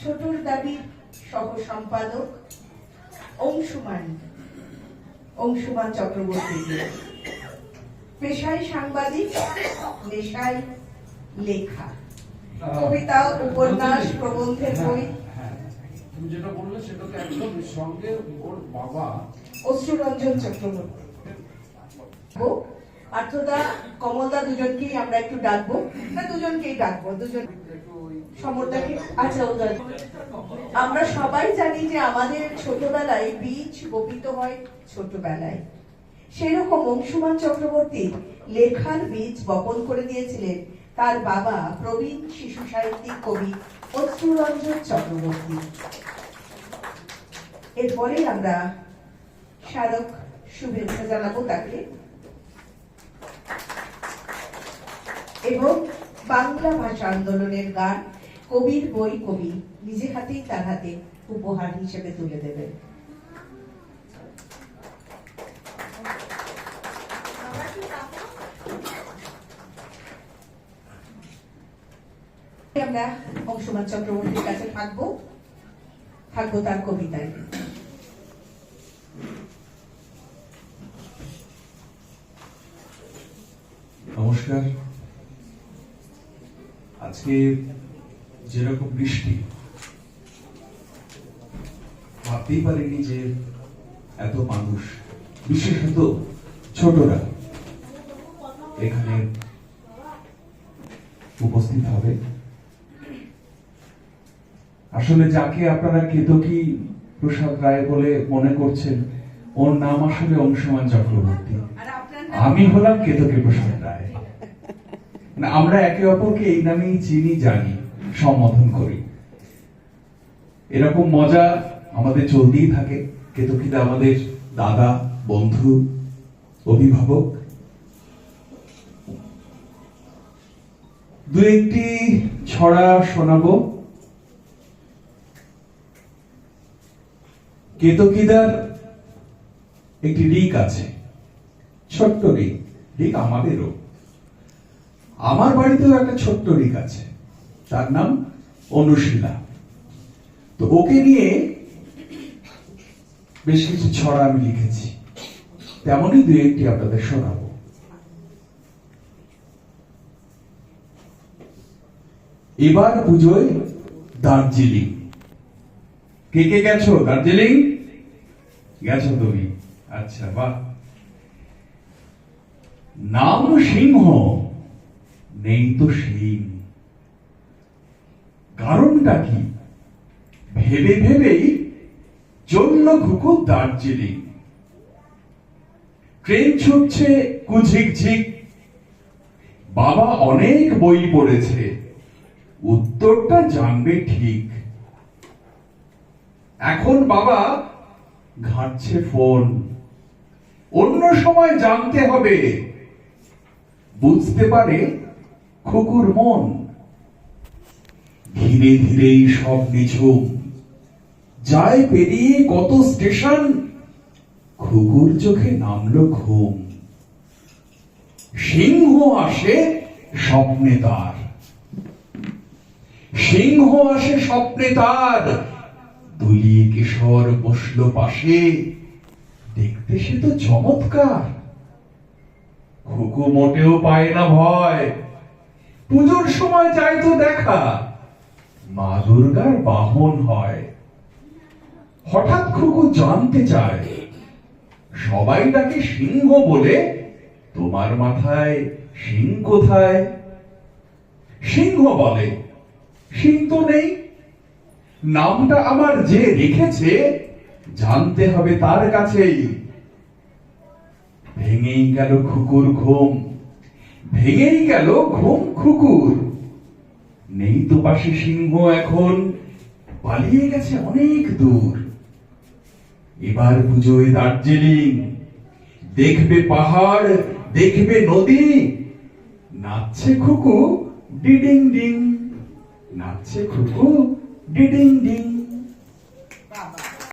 ছোটর দাবির সহ সম্পাদক অংশুমান অংশুমান চক্রবর্তী। পেশায় সাংবাদিক নেশায় লেখা। কবিতা উপন্যাস প্রবন্ধের বই। হ্যাঁ, তুমি যেটা বললে সেটা তো একদম সঙ্গে ওর বাবা অশ্রুরঞ্জন চক্রবর্তী। আর্থদা কমলদা দুজনকেই আমরা একটু ডাকবো। না, দুজনকেই ডাকবো, দুজন। সমরদাকে? আচ্ছা আমরা সবাই জানি যে আমাদের ছোটবেলায় বীজ বপিত হয় ছোটবেলায়। সেরকম অংশুমান চক্রবর্তী লেখার বীজ বপন করে দিয়েছিলেন তার বাবা প্রবীণ শিশু সাহিত্যিক কবি অশ্রুরঞ্জন চক্রবর্তী। এরপরে আমরা স্মারক শুভেচ্ছা জানাব তাকে। এবং বাংলা ভাষা আন্দোলনের গান, কবির বই, কবি নিজে হাতেই তার হাতে উপহার হিসেবে তুলে দেবেন। আমরা অংশুমান চক্রবর্তীর কাছে থাকব। থাকব তার কবিতায়। নমস্কার। আজকে যেরকম বৃষ্টি ভাবতেই পারিনি যে এত মানুষ বিশেষত ছোটরা এখানে উপস্থিত হবে। আসলে যাকে আপনারা কেতকী প্রসাদ রায় বলে মনে করছেন ওর নাম আসলে অংশমান চক্রবর্তী। আমি হলাম কেতকী প্রসাদ রায়। আমরা একে অপরকে এই নামেই চিনি, জানি, সম্বোধন করি। এরকম মজা আমাদের চলতেই থাকে। কেতকীদা আমাদের দাদা, বন্ধু, অভিভাবক। দু একটি ছড়া শোনাবো। কেতকীদার একটি রিক আছে, ছোট্ট রিক রিক আমাদেরও। আমার বাড়িতেও একটা ছোট্ট রিক আছে। তার নাম অনুশীলা। তো ওকে নিয়ে বেশ কিছু ছড়া আমি লিখেছি। তেমনই দুই একটি আপনাদের শোনাবো। এবার পুজোয় দার্জিলিং। কে কে গেছো? দার্জিলিং? গেছো তুমি। আচ্ছা বাহ। নাম সিংহ। নেই তো সিং কারণটা কি? ভেবে ভেবেই জন্য ঘুকো দার্জিলিং। ট্রেন ছুটছে কুঝিকঝিক বাবা অনেক বই পড়েছে। উত্তরটা জানবে ঠিক। এখন বাবা ঘাঁটছে ফোন। অন্য সময় জানতে হবে। বুঝতে পারে খুকুর মন। ধীরে ধীরেই সব নিঝুম। যায় পেরিয়ে কত স্টেশন খুকুর চোখে নামলো ঘুম। সিংহ আসে স্বপ্নে তার। সিংহ আসে স্বপ্নে তার। দুলিয়ে কিশোর বসল পাশে। দেখতে সে তো চমৎকার। খুকু মোটেও পায় না ভয়। পুজোর সময় চাই তো দেখা। মা দুর্গার বাহন হয়। হঠাৎ খুকু জানতে চায়, সবাই ডাকে সিংহ বলে, তোমার মাথায় সিং কোথায়? সিংহ বলে, সিং তো নেই। নামটা আমার যে রেখেছে, জানতে হবে তার কাছেই। ভেঙেই গেল খুকুর ঘুম। ভেঙেই গেল ঘুম খুকুর। নেই তো পাশে সিংহ এখন, পালিয়ে গেছে অনেক দূর। এবার পুজোয় দার্জিলিং। দেখবে পাহাড়, দেখবে নদী। নাচছে খুকু ডিডিং ডিং। নাচছে খুকু ডিডিং ডিং।